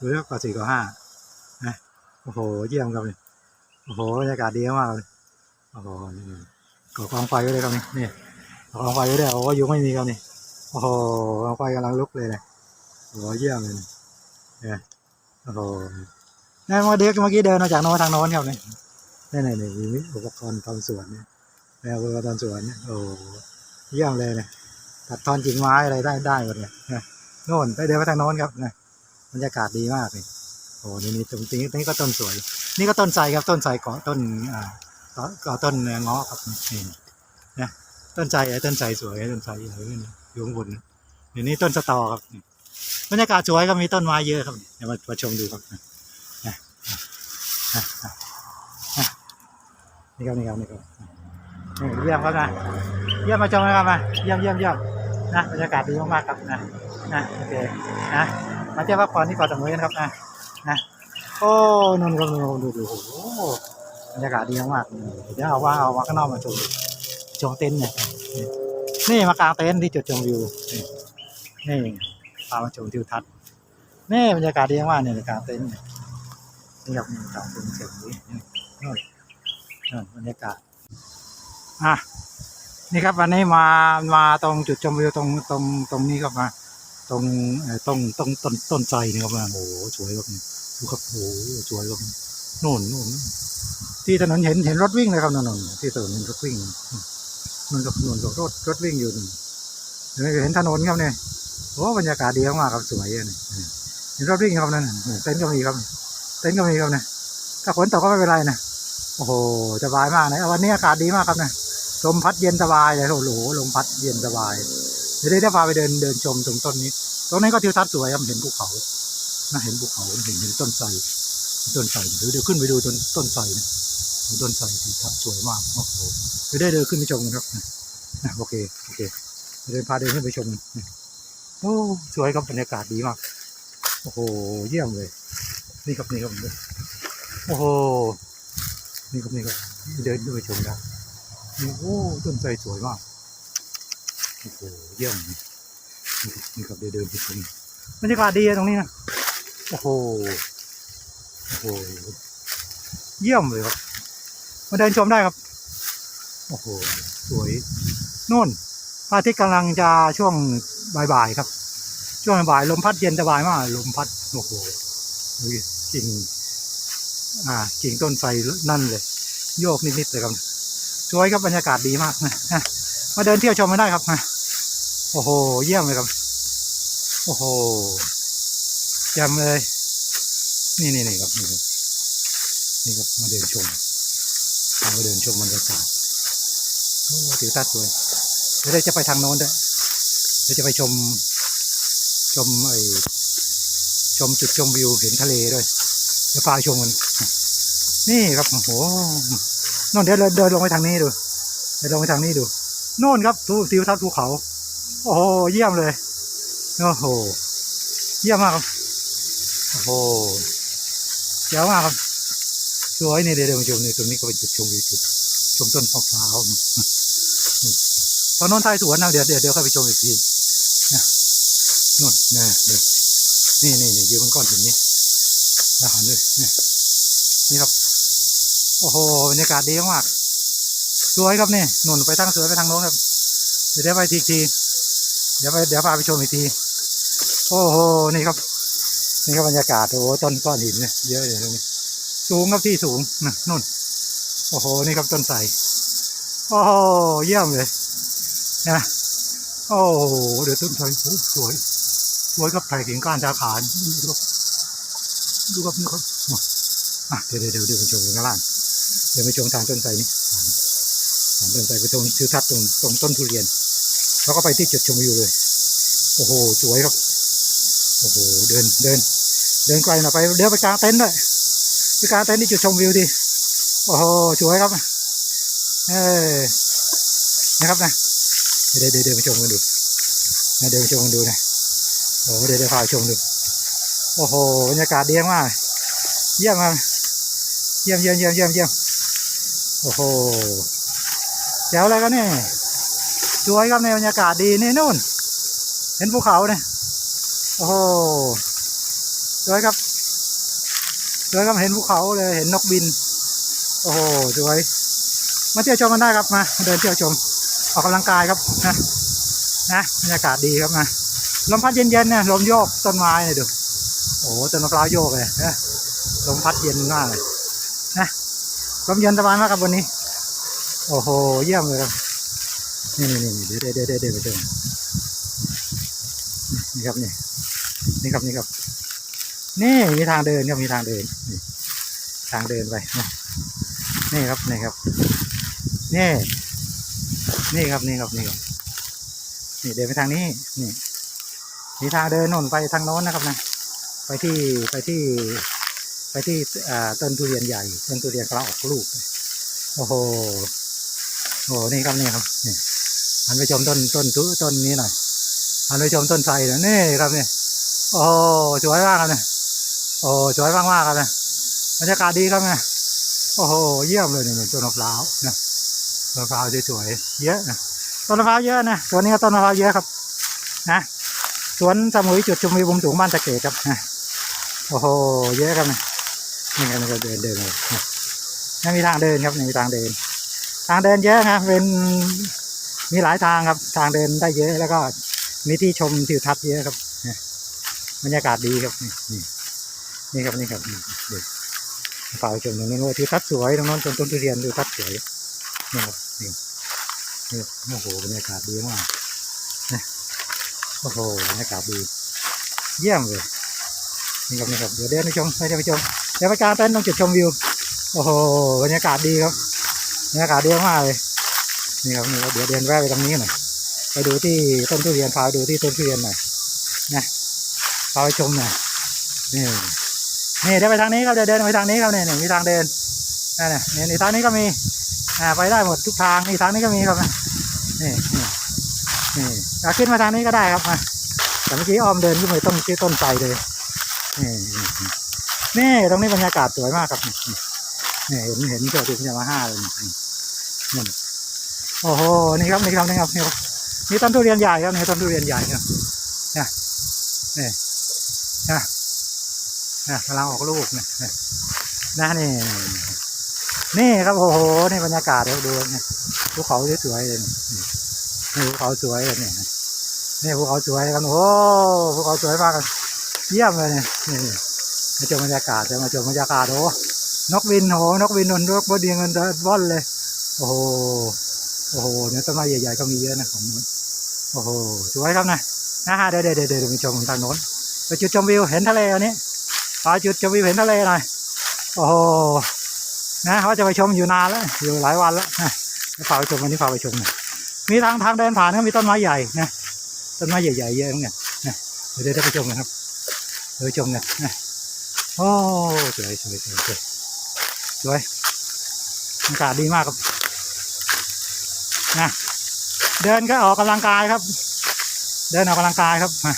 ดูแล้วกว่าสี่กว่าห้านะโอ้โห เยี่ยมครับนี่โอ้โหบรรยากาศดีมากเลยโอ้โหนี่ก่อกองไฟไว้เลยครับนี่นี่ก่อกองไฟไว้ด้วยโอ้ยุงไม่มีครับนี่โอ้โหกองไฟกำลังลุกเลยนะโอ้โหเยี่ยมเลยนี่โอ้โหนี่เมื่อเด็กเมื่อกี้เดินมาจากโน้นทางโน้นครับนี่นี่นี่นี่มีอุปกรณ์ทำสวนเนี่ยแนวอุปกรณ์ทำสวนเนี่ยโอ้โหเยี่ยมเลยเนี่ยตัดทอนกิ่งไม้อะไรได้ได้หมดเลยนะโน่นไปเดินไปทางโน้นครับนะ บรรยากาศดีมากเลยโอ้นี่นี่ตรงนี้นี่ก็ต้นสวย นี่ก็ต้นไทรครับต้นไทรเกาะต้นอ่าเกาะต้นเงาะครับนี่นะต้นไทรไอ้ต้นไทรสวยต้นไทรอะไรนี่อยู่ข้างบนนะเดี๋ยนี้ต้นสตอครับบรรยากาศสวยก็มีต้นไม้เยอะครับเดี๋ยวมามาชมดูครับนี่ครับนี่ครับนี่ครับเยี่ยมครับนะเยี่ยมมาชมนะครับมาเยี่ยมเยี่ยมเยี่ยมนะบรรยากาศดีมากๆครับนะนะโอเคนะ มาเที่ยวพักผ่อนที่เกาะสมุยกันครับนะนะโอ้นนท์ก็นนดูดูโอ้บรรยากาศดีมากเดี๋ยวเอาว่าเอามาข้างนอกมาชมชมเต็นท์เนี่ยนี่มากางเต็นท์ที่จุดชมวิวนี่นี่พามาชมทิวทัศน์นี่บรรยากาศดีมากเนี่ยกางเต็นท์เนี่ยนี่ครับกางเต็นท์เฉยนี่นู่นนู่นบรรยากาศอะนี่ครับวันนี้มามาตรงจุดชมวิวตรงตรงตรงนี้ครับมา ตรงเอ่อต้นต้นต้นต้นไทรนี่ครับโอ้โหสวยครับดูครับโอ้โหสวยครับนู่นนู่นที่ถนนเห็นเห็นรถวิ่งเลยครับนนนที่ถนนเห็นรถวิ่งนนกับนนกับรถรถวิ่งอยู่นู่เห็นเห็นถนนครับเนี่ยโอ้บรรยากาศดีมากครับสวยอะนี่เห็นรถวิ่งครับนั่นเต็นท์ก็มีครับ เต็นท์ก็มีครับเนี่ยถ้าฝนตกก็ไม่เป็นไรนะโอ้โหสบายมากนะวันนี้อากาศดีมากครับนะลมพัดเย็นสบายเลยโอ้โหลมพัดเย็นสบาย เดี๋ยวได้พาไปเดินเดินชมตรงต้นนี้ ตรงนี้ก็ทิวทัศน์สวยครับเห็นภูเขานะเห็นภูเขาเห็นเห็นต้นไทรต้นไทรเดี๋ยวเดี๋ยวขึ้นไปดูต้นต้นไทรนะต้นไทรทิวทัศน์สวยมากโอ้โหเดี๋ยวได้เดินขึ้นไปชมนครับนะโอเคโอเคเดินพาเดินขึ้นไปชมนนะโอ้สวยครับบรรยากาศดีมากโอ้โหเยี่ยมเลย นี่ครับนี่ครับโอ้โหนี่ครับนี่ครับเดินขึ้นไปชมได้นี่โอ้ต้นไทรสวยมาก โอ้โหเยี่ยมนี่ครับเดินเดินไปชมบรรยากาศดีตรงนี้นะโอ้โหโอ้โหเยี่ยมเลยครับ มาเดินชมได้ครับ โอ้โหสวยโน่นพระอาทิตย์กำลังจะช่วงบ่ายๆครับ ช่วงบ่ายลมพัดเย็นสบายมากลมพัดโอ้โหกิ่งอ่ากิ่งต้นไทรนั่นเลย โยกนิดๆเลยครับสวยครับบรรยากาศดีมากนะนะมาเดินเที่ยวชมไม่ได้ครับนะ โอ้โห เยี่ยมเลยครับ โอ้โหแจ่มเลย นี่นี่นี่ครับนี่ครับนี่ครับมาเดินชมมาเดินชมบรรยากาศโอ้ทิวทัศน์สวยเดี๋ยวเราจะไปทางโน้นด้วยเดี๋ยวจะไปชม ชมไอชมจุดชมวิวเห็นทะเลด้วยเดี๋ยวพาชมกันนี่ครับโอ้โหน่นเดี๋ยวเดินเดินลงไปทางนี้ดูเดินลงไปทางนี้ดูโน่นครับทูทิวทัศน์ภูเขา โอ้โหเยี่ยมเลยโอ้โหเยี่ยมมากครับโอ้โหเจ๋วมากครับสวยนี่เดี๋ยวมาชมนี่ตรงนี้ก็เป็นจุดชมวิวจุดชมต้นมะพร้าวตอนนนท้ายสวนนะเดี๋ยวเดี๋ยวเดี๋ยวเข้าไปชมอีกทีนะนู่นนะนี่นี่นี่นี่ยู่บนก้อนหินนี่อาหารด้วยนี่นี่ครับโอ้โหบรรยากาศดีมากสวยครับนี่นุ่นไปทางสวยไปทางโน้นครับเดี๋ยวได้ไปทีอีกที เดี๋ยวไปเดี๋ยวพาไปชมอีกที โอ้โห นี่ครับ นี่ครับบรรยากาศ โอ้โห ต้นก้อนหินเนี่ยเยอะเลยตรงนี้ สูงครับที่สูงนะนู่น โอ้โห นี่ครับต้นไทรโอ้โห เยี่ยมเลยนะโอ้โห เดี๋ยวต้นไทรโอ้สวย สวยครับไผ่กิ่งก้านสาขาดูครับดูครับนี่ครับอะเดี๋ยวเดี๋ยวเดี๋ยวไปชมข้างล่าง เดี๋ยวไปชมทางต้นไทรนี่ทางต้นไทรไปตรงทิวทัศน์ตรงตรงต้นทุเรียน แล้วก็ไปที่จุดชมวิวเลย โอ้โห สวยครับ โอ้โห เดิน เดิน เดินไกลหน่อยไป เดี๋ยวไปกางเต็นท์ด้วยไปกางเต็นท์ที่จุดชมวิวดิโอ้โห สวยครับ เออนะครับนะ เดี๋ยวเดี๋ยวเดี๋ยวไปชมกันดูนะเดี๋ยวไปชมกันดูนะ โอ้เดี๋ยวเดี๋ยวพาไปชมดู โอ้โห บรรยากาศดีมาก เยี่ยมมากเยี่ยมเยี่ยมเยี่ยมเยี่ยมเยี่ยมโอ้โหแจ๋วเลยครับเนี่ย สวยครับในบรรยากาศดีนี่นู่น เห็นภูเขาเนี่ยโอ้โหสวยครับสวยครับเห็นภูเขาเลยเห็นนกบิน โอ้โหสวย มาเที่ยวชมกันได้ครับมาเดินเที่ยวชมออกกำลังกายครับนะนะบรรยากาศดีครับนะลมพัดเย็นๆเนี่ยลมโยกต้นไม้เนี่ยดูโอ้โหต้นมะพร้าวโยกเลยนะลมพัดเย็นมากเลยนะลมเย็นสบายมากครับวันนี้ โอ้โห เยี่ยมเลยครับ นี่นี่นี่เดี๋ยวเดี๋ยวเดี๋ยวเดี๋ยวไปเจอนี่ครับนี่นี่ครับนี่ครับนี่มีทางเดินครับมีทางเดินทางเดินไปนี่ครับนี่ครับนี่นี่ครับนี่ครับนี่ครับนี่เดินไปทางนี้นี่มีทางเดินโน่นไปทางโน้นนะครับนะไปที่ไปที่ไปที่ต้นทุเรียนใหญ่ต้นทุเรียนกำลังออกลูกโอ้โหโอ้โหนี่ครับนี่ครับนี่ หันไปชมต้นต้นทุต้นนี้หน่อยหันไปชมต้นไทรหน่อยนี่ครับนี่โอ้สวยมากเนี่ยโอ้สวยมากมากๆเนี่ยบรรยากาศดีครับเนี่ยโอ้โหเยี่ยมเลยเนี่ยต้นมะพร้าวนะต้นมะพร้าวสวยๆเยอะนะต้นมะพร้าวเยอะนะสวนนี้ก็ต้นมะพร้าวเยอะครับนะสวนสมุยจุดชมวิวมุมสูงบ้านตะเกียครับนะโอ้โหเยอะครับนะนี่ครับนี่ก็เดินเดินเลยนะนี่มีทางเดินครับนี่มีทางเดิน ทางเดินเยอะนะเป็น มีหลายทางครับ ทางเดินได้เยอะ แล้วก็มีที่ชมทิวทัศน์เยอะครับบรรยากาศดีครับนี่นี่ครับนี่ครับนี่ดูฝ่ายชมตรงนู้นว่าทิวทัศน์สวยตรงนู้นต้นต้นทุเรียนทิวทัศน์สวยนี่ครับนี่นี่โอ้โหบรรยากาศดีมากนะโอ้โหบรรยากาศดี เยี่ยมเลยนี่ครับนี่ครับเดี๋ยวเดินไปชมไปเดินไปชมเดี๋ยวไปกางเต็นท์ตรงจุดชมวิวโอ้โหบรรยากาศดีครับบรรยากาศดีมากเลย นี่ครับนี่ครับเดี๋ยวเดินแวะไปตรงนี้หน่อยไปดูที่ต้นทุเรียนพาไปดูที่ต้นทุเรียนหน่อยนะพาไปชมหน่อยนี่นี่เดี๋ยวไปทางนี้ครับเดี๋ยวเดินไปทางนี้ครับเนี่ยนี่มีทางเดินนั่นน่ะนี่นี่ทางนี้ก็มีอ่าไปได้หมดทุกทางนี่ทางนี้ก็มีครับนะนี่นี่นี่อะขึ้นมาทางนี้ก็ได้ครับมาแต่เมื่อกี้อ้อมเดินขึ้นไปต้นที่ต้นไทรเลยนี่นี่ตรงนี้บรรยากาศสวยมากครับนี่เห็นเห็นเกิดถึงยามาฮ่าเลยนี่นี่ โอ้โหนี่ครับนี่ครับนี่ครับนี่ครับนี่ต้นทุเรียนใหญ่ครับนี่ต้นทุเรียนใหญ่ครับเนี่ยนี่นะนะกำลังออกลูกนี่นี่นะนี่นี่ครับโอ้โหนี่บรรยากาศเดี๋ยวดูนี่ภูเขาสวยๆเลยนี่ภูเขาสวยเลยเนี่ยนี่ภูเขาสวยครับโอ้ภูเขาสวยมากเลยเยี่ยมเลยเนี่ยนี่มาชมบรรยากาศจะมาชมบรรยากาศโอ้นกบินโอ้นกบินนนกบดเดีเงินว่อนเลย โอ้โห โอ้โหเนี่ยต้นไม้ใหญ่ๆก็มีเยอะนะของนู้นโอ้โหสวยครับนะนะฮะเดี๋ยวเดี๋ยวเดี๋ยวเดี๋ยวไปชมทางโน้นไปจุดชมวิวเห็นทะเลอันนี้ไปจุดชมวิวเห็นทะเลหน่อยโอ้โหนะเขาจะไปชมอยู่นานแล้วอยู่หลายวันแล้วนะพาไปชมวันนี้พาไปชมนะมีทางทางเดินผ่านก็มีต้นไม้ใหญ่นะต้นไม้ใหญ่ๆเยอะเหมือนกันนะเดี๋ยวเดี๋ยวไปชมกันครับเดี๋ยวชมกันนะโอ้สวยสวยสวยสวยสวยอากาศดีมากครับ นะเดินก็ออกกำลังกายครับ เดินออกกำลังกายครับมา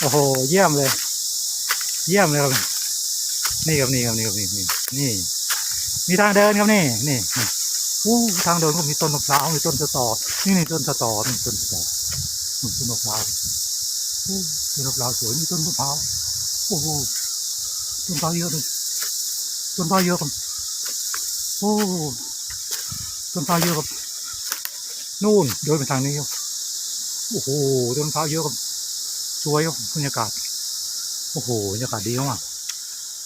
โอ้โห เยี่ยมเลย เยี่ยมเลยครับ นี่ครับนี่ครับนี่ครับนี่นี่นี่ มีทางเดินครับนี่นี่นี่โอ้ทางเดินก็มีต้นมะพร้าวมีต้นสะตอนี่นี่ต้นสะตอนี่ต้นสะตอนี่ต้นมะพร้าวโอ้ต้นมะพร้าวสวยนี่ต้นมะพร้าวโอ้โหต้นมะพร้าวเยอะเลยต้นมะพร้าวเยอะครับโอ้ต้นมะพร้าวเยอะครับ นู่นเดินไปทางนี้ครับโอ้โหต้นมะพร้าวเยอะครับสวยครับบรรยากาศโอ้โหบรรยากาศดีมาก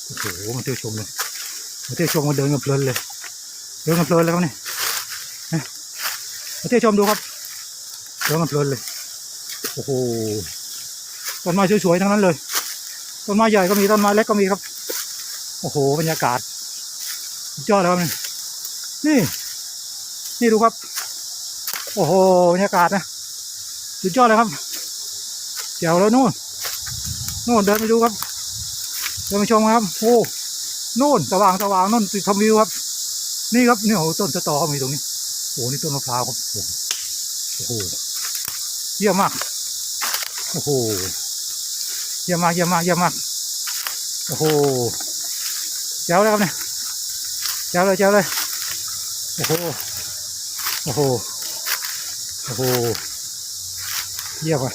โอ้โหมาเที่ยวชมเลยมาเที่ยวชมมาเดินกันเพลินเลยเดินกันเพลินเลยครับนี่มาเที่ยวชมดูครับเดินกันเพลินเลยโอ้โหต้นไม้สวยๆทั้งนั้นเลยต้นไม้ใหญ่ก็มีต้นไม้เล็กก็มีครับ โอ้โหบรรยากาศยอดเลยครับนี่นี่นี่ดูครับ โอ้โหบรรยากาศนะสุดยอดเลยครับเจ๋วแล้วนู่นนู่นเดินไปดูครับ เดินไปชมครับโอ้นู่นสว่างสว่างนู่นติดชมวิวครับ นี่ครับนี่โอ้ต้นสะตอเขามีตรงนี้โอ้นี่ต้นมะพร้าวครับโอ้โหโอ้โหเยี่ยมมากโอ้โหเยี่ยมมากเยี่ยมมากเยี่ยมมากโอ้โหเจ้าเลยครับเนี่ยเจ้าเลยเจ้าเลยโอ้โหโอ้โห โอ้โห เยี่ยมอะ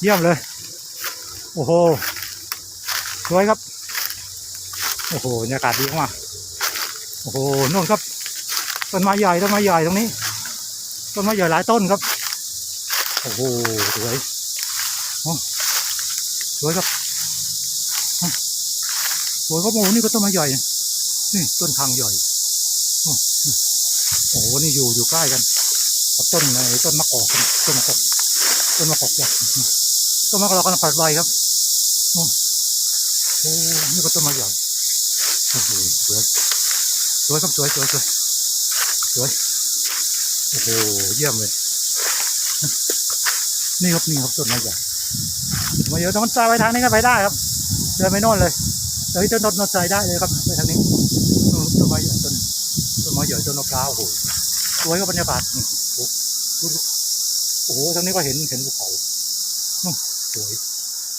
เยี่ยมเลย โอ้โห สวยครับ โอ้โหบรรยากาศดีมาก โอ้โหนู่นครับ ต้นไม้ใหญ่ ต้นไม้ใหญ่ตรงนี้ ต้นไม้ใหญ่หลายต้นครับ โอ้โห สวยโอ้สวยครับสวยครับโอ้นี่ก็ต้นไม้ใหญ่ นี่ต้นทางใหญ่ โอ้โห นี่อยู่อยู่ใกล้กัน กับต้นไอ้ต้นมะกอกต้นมะกอกต้นมะกอกใหญ่ต้นมะกอกกำลังผลัดใบครับโอ้โหนี่ก็ต้นม้ใหญ่อ้โหสวยสวยครับสวยสวยสวยสวยโอ้โหเยี่ยมเลยนี่ครับนี่ครับต้นไม้ใหญ่มาเยอะต้นไทรไปทางนี้ก็ไปได้ครับเดินไปโน่นเลยเดินต้นต้นต้นไทรได้เลยครับไปทางนี้นู่นต้นไม้ใหญ่ต้นต้นไม้ใหญ่ต้นมะพร้าวโอ้โห สวยกับบรรยากาศนี่โอ้โหโอ้โหทางนี้ก็เห็นเห็นภูเขานู่นสวย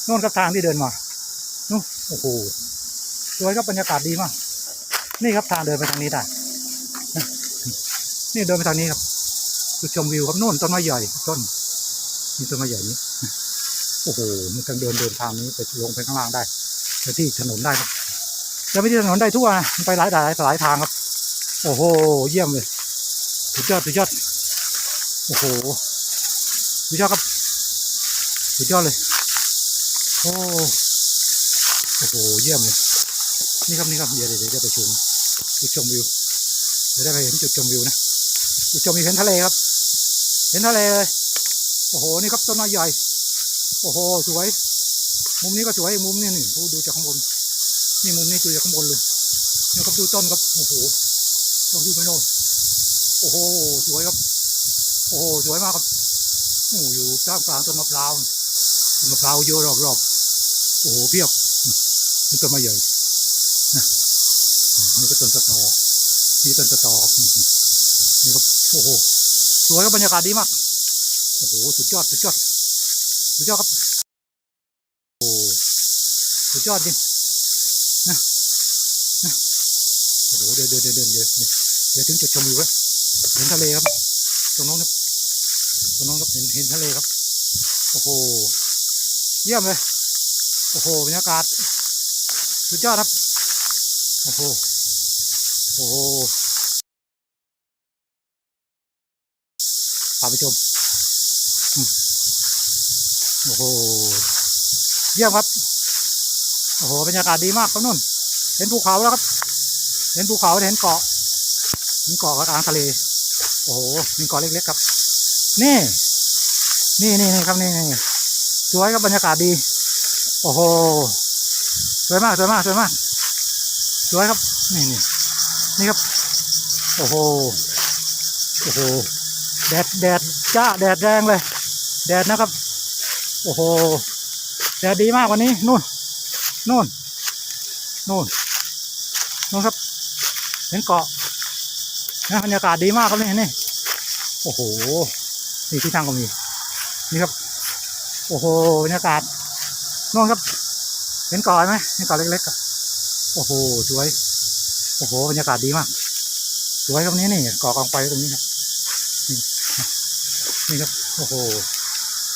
โน่นครับทางที่เดินมานู่นโอ้โหสวยครับบรรยากาศดีมาก นี่ครับทางเดินไปทางนี้ได้นี่เดินไปทางนี้ครับจุดชมวิวครับโน่นต้นไม้ใหญ่ต้นนี่ต้นไม้ใหญ่นี้โอ้โหมันทางเดินเดินทางนี้ไปลงไปข้างล่างได้ไปที่ถนนได้ครับจะไปที่ถนนได้ทั่วไปหลายหลายหลายทางครับ โอ้โห เยี่ยมเลย สุดยอดสุดยอดโอ้โหสุดยอดครับสุดยอดเลยโอ้โอ้โหเยี่ยมเลยนี่ครับนี่ครับเดี๋ยวเดี๋ยวเดี๋ยวไปชมจุดชมวิวเดี๋ยวได้ไปเห็นจุดชมวิวนะจุดชมวิวเห็นทะเลครับ เห็นทะเลเลยโอ้โหนี่ครับต้นไม้ใหญ่โอ้โหสวย มุมนี้ก็สวยมุมนี้นี่ดูดูจากข้างบนนี่มุมนี้ดูจากข้างบนเลยนี่ครับดูต้นครับโอ้โหต้นดูไปโน่น โอ้โหสวยครับ โอ้โหสวยมากครับโอ้โหอยู่ท่ามกลางต้นมะพร้าวต้นมะพร้าวเยอะรอบๆโอ้โหเพียบนี่ต้นไม้ใหญ่นะนี่ก็ต้นสะตอนี่ต้นสะตอนี่นี่ครับโอ้โหสวยครับบรรยากาศดีมากโอ้โหสุดยอดสุดยอดสุดยอดครับโอ้สุดยอดจริงนะนะโอ้โหเดินเดินเดินเดินเดินเดินเดี๋ยวถึงจุดชมวิวแล้ว เห็นทะเลครับตรงน้นครับตรงน้นครับเห็นเห็นทะเลครับ โอ้โห เยี่ยมเลย โอ้โหบรรยากาศสุดยอดครับ โอ้โห โอ้โหพาไปชมโอ้โห เยี่ยมครับ โอ้โห บรรยากาศดีมากครับนุ่น เห็นภูเขาแล้วครับ เห็นภูเขาเห็นเกาะเห็นเกาะกลางทะเล โอ้โหมีเกาะเล็กๆครับ นี่ นี่นี่นี่ครับนี่นี่สวยครับบรรยากาศดี โอ้โห สวยมากสวยมากสวยมาก สวยครับ นี่นี่นี่ครับ โอ้โห โอ้โห แดดแดดจ้าแดดแรงเลย แดดนะครับ โอ้โห แดดดีมากวันนี้ นู่น นู่น นู่น นู่นครับ เห็นเกาะ นะบรรยากาศดีมากครับนี่นี่โอ้โหนี่ที่ทางก็มีนี่ครับ โอ้โหบรรยากาศนู่นครับ เห็นเกาะไหมเห็นเกาะเล็กๆอะโอ้โหสวย โอ้โหบรรยากาศดีมาก สวยครับนี้นี่เกาะกองไฟตรงนี้ครับนี่นี่ครับโอ้โห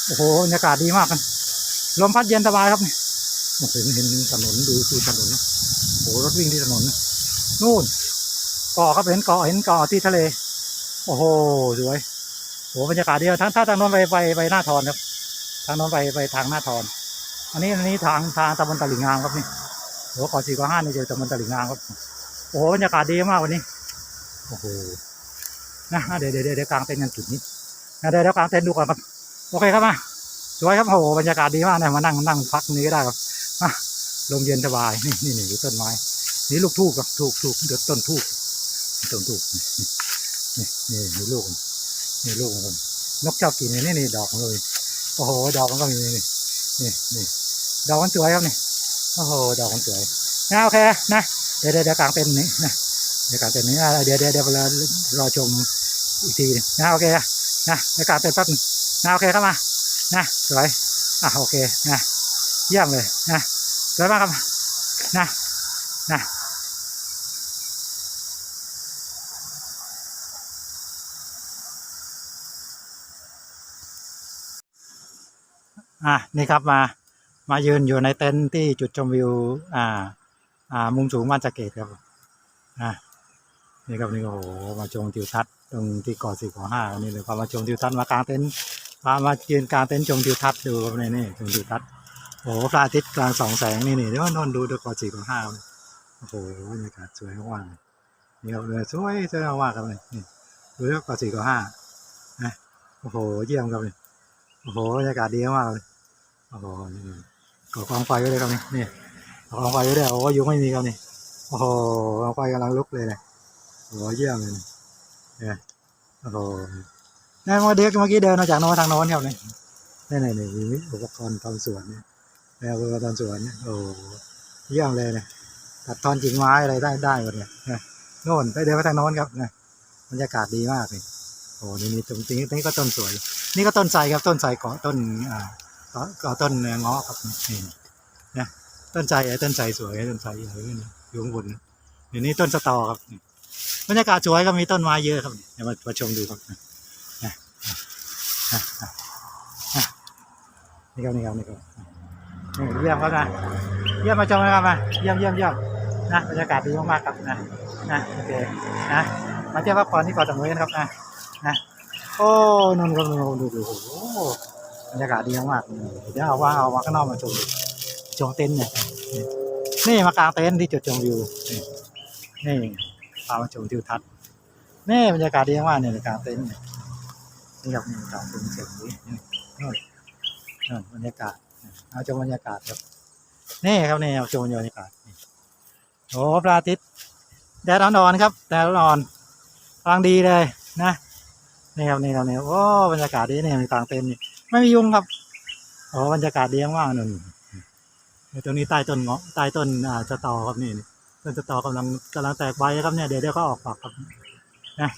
โอ้โหบรรยากาศดีมากครับลมพัดเย็นสบายครับนี่โอ้โหเห็นเห็นถนนดูดูถนนโอ้โหรถวิ่งที่ถนนนะนู่น กาะครับเห็นเกาะเห็นเกาะที่ทะเล โอ้โหสวยโหบรรยากาศดีทั้งถ้าทางโน้นไปไปไปหน้าทอนครับทางโน้นไปไปทางหน้าทอน อันนี้อันนี้ทางทางตำบลตลิ่งงามครับนี่โหเกาะสี่เกาะห้านี่เจอตำบลตลิ่งงามครับโอ้โหบรรยากาศดีมากวันนี้โอ้โหนะเดี๋ยวเดี๋ยวเดี๋ยวกลางเต็นท์กันจุดนี้นะเดี๋ยวเดี๋ยวกลางเต็นท์ดูก่อนครับโอเคครับมาสวยครับโอ้โหบรรยากาศดีมากเนี่ยมานั่งนั่งพักนี้ก็ได้ครับอะลมเย็นสบายนี่นี่นี่ต้นไม้นี่ลูกทูบครับทูบทูบเดือดต้นทูบ ต้นทูบนี่นี่นี่ลูกนี่ลูกมันนกชอบกินนี่นี่นี่ดอกมันเลยโอ้โหดอกมันก็มีนี่นี่นี่ดอกมันสวยครับนี่โอ้โหดอกมันสวยนะโอเคนะเดี๋ยวเดี๋ยวกลางเต็นนี้นะเดี๋ยวกลางเต็นนี้อ่เดี๋ยวเดี๋ยวเดี๋ยวเรอรอชมอีกทีนึงนะโอเคนะเดี๋ยวกลางเต็นแป๊บนึงนะโอเคเข้ามานะสวยอะโอเคนะเยี่ยมเลยนะสวยมากครับนะนะ อะนี่ครับมามายืนอยู่ในเต็นท์ที่จุดชมวิว อ่า อ่า มุมสูงบ้านสะเกตครับอ่านี่ครับนี่โอ้โหมาชมทิวทัศน์ตรงที่กาะสี่กาะห้านี่เลยพามาชมทิวทัศน์มากางเต็นท์พามายืนกางเต็นท์ชมทิวทัศน์ดูครับนี่นี่ชมทิวทัศน์โอ้โหพระอาทิตย์กลางสองแสงนี่นี่เดี๋ยวนอนดูดูเกาะสี่กาะห้าโอ้โหบรรยากาศสวยมากเลยนี่ครับเลยสวยสวยมากครับนี่นี่ดูแล้วกาะสี่กาะห้านะโอ้โหเยี่ยมครับนี่โอ้โหบรรยากาศดีมากเลย โอ้โหนี่ก่อกองไฟไว้เลยครับนี่นี่ก่อกองไฟไว้เลยโอ้ยุงไม่มีครับนี่โอ้โหกองไฟกำลังลุกเลยเลยโอ้โหเยี่ยมเลยนี่เนี่ยโอ้โหนี่เมื่อเด็กเมื่อกี้เดินมาจากโน้นทางโน้นครับนี่นี่นี่นี่มีอุปกรณ์ทำสวนเนี่ยแล้วอุปกรณ์ทำสวนเนี่ยโอ้เยี่ยมเลยเนี่ยตัดทอนกิ่งไม้อะไรได้ได้หมดเนี่ยนะโน่นไปเดินไปทางโน้นครับนะบรรยากาศดีมากเลยโอ้นี่นี่ตรงนี้นี่ก็ต้นสวย นี่ก็ต้นไทรครับต้นไทรเกาะต้นอ่า กาะเกาต้นเงาะครับนี่นะต้นไทรไอ้ต้นไทรสวยต้นไทรใหญ่ขึ้นอยู่ข้างบนเดี๋ยวนี้ต้นสตอครับบรรยากาศสวยก็มีต้นไม้เยอะครับเดี๋ยวมามาชมดูครับนี่ครับนี่ครับนี่ครับนี่เยี่ยมครับนะเยี่ยมมาชมนะครับมาเยี่ยมเยี่ยมเยี่ยมนะบรรยากาศดีมากๆครับนะนะโอเคนะมาเที่ยวพักผ่อนที่เกาะสมุยกันครับนะนะโอ้นนท์ก็นนท์ดูดูโอ้ บรรยากาศดีมากๆเดี๋ยวเอาว่าเอามาข้างนอกมาชมชมเต็นท์เนี่ยนี่มากลางเต็นท์ที่จุดชมวิวนี่นี่พามาชมทิวทัศน์นี่บรรยากาศดีมากเนี่ยกลางเต็นท์เนี่ยนี่ครับนี่กางเต็นท์เสียงนี้นี่นู่บรรยากาศเอาชมบรรยากาศครับนี่ครับนี่เอาชมบรรยากาศโอ้พระอาทิตย์แดดอ่อนๆครับแดดอ่อนกำลังดีเลยนะนี่ครับนี่ครับนี่โอ้บรรยากาศดีเนี่มีกลางเต็นท์นี่ ไม่มียุงครับโอ้บรรยากาศดีมากนั่นนตรงนี้ใต้ต้นเงาะใต้ต้นอ่าสตอครับนี่ต้นสตอกำลังกำลังแตกใบครับเนี่ยเดี๋ยวเดี๋ยวก็ออกฝักครับนะ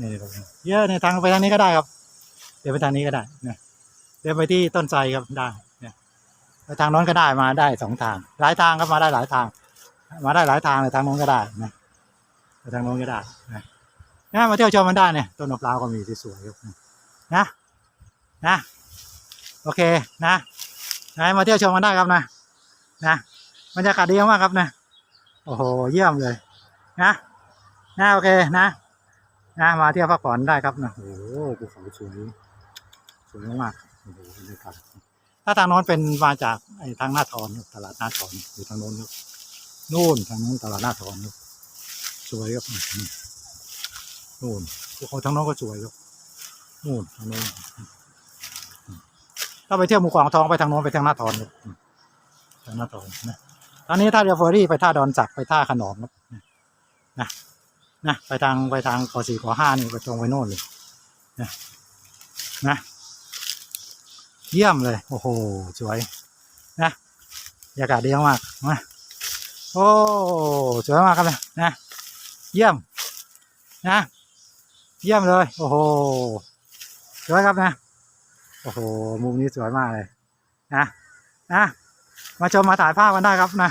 นี่ครับเยอะในทางไปทางนี้ก็ได้ครับ เดี๋ยวไปทางนี้ก็ได้นะเดี๋ยวไปที่ต้นไทรครับได้เนี่ยไปทางโน้นก็ได้มาได้สองทาง หลายทางครับมาได้หลายทาง มาได้หลายทางเลยทางโน้นก็ได้นะไปทางโน้นก็ได้นะนะมาเที่ยวชมมันได้เนี่ยต้นมะพร้าวก็มีสวยครับนะ นะ โอเคนะนะมาเที่ยวชมมันได้ครับนะนะบรรยากาศดีมากครับนะโอ้โหเยี่ยมเลย นะนะโอเคนะนะมาเที่ยวพักผ่อนได้ครับนะโอ้โหภูเขาสวยสวยมากๆครับโอ้โหบรรยากาศถ้าทางโน้นเป็นมาจากไอ้ทางหน้าทอนครับตลาดหน้าทอนอยู่ทางโน้นครับนู่นทางโน้นตลาดหน้าทอนครับสวยครับนู่นภูเขาทางโน้นก็สวยครับนู่นทางโน้น ถ้าไปเที่ยวหมู่เกาะอ่างทองไปทางโน้นไปทางหน้าทอนครับทางหน้าทอนนะตอนนี้ถ้าเรือเฟอร์รี่ไปท่าดอนสักไปท่าขนอมครับนะนะไปทางไปทางเกาะสี่เกาะห้านี่ไปตรงไปโน่นเลยนะนะเยี่ยมเลย โอ้โห สวย นะบรรยากาศดีมากๆนะโอ้สวยมากครับเลยนะ เยี่ยม นะ เยี่ยมเลย โอ้โหสวยครับนะ โอ้โห มุมนี้สวยมากเลยนะนะมาชมมาถ่ายภาพกันได้ครับนะ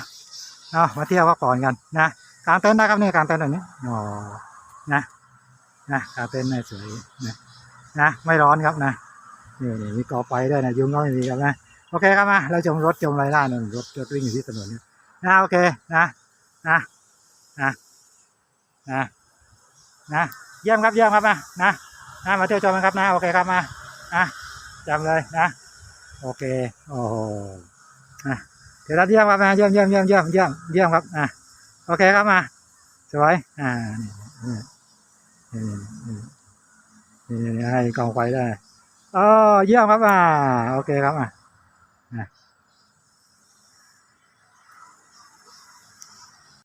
เอามาเที่ยวพักผ่อนกันนะกางเต็นท์ได้ครับเนี่ยกางเต็นท์แบบนี้อ๋อนะนะกางเต็นท์นี่สวยนะนะไม่ร้อนครับนะนี่นี่มีกอไฟด้วยนะยุงก็ไม่มีครับนะโอเคครับมาเราชมรถชมไรได้นะรถรถวิ่งอยู่ที่ถนนเนี่ยนะโอเคนะนะนะนะนะเยี่ยมครับเยี่ยมครับนะนะนะมาเที่ยวชมกันครับนะโอเคครับมานะ จำเลยนะ โอเค โอ้โหนะเดี๋ยวเราเยี่ยมครับนะเยี่ยมเยี่ยมเยี่ยมเยี่ยมเยี่ยมเยี่ยมครับอะโอเคครับมาสวยอ่านี่นี่นี่นี่นี่ให้กองไฟได้อ๋อเยี่ยมครับอ่าโอเคครับอะนะ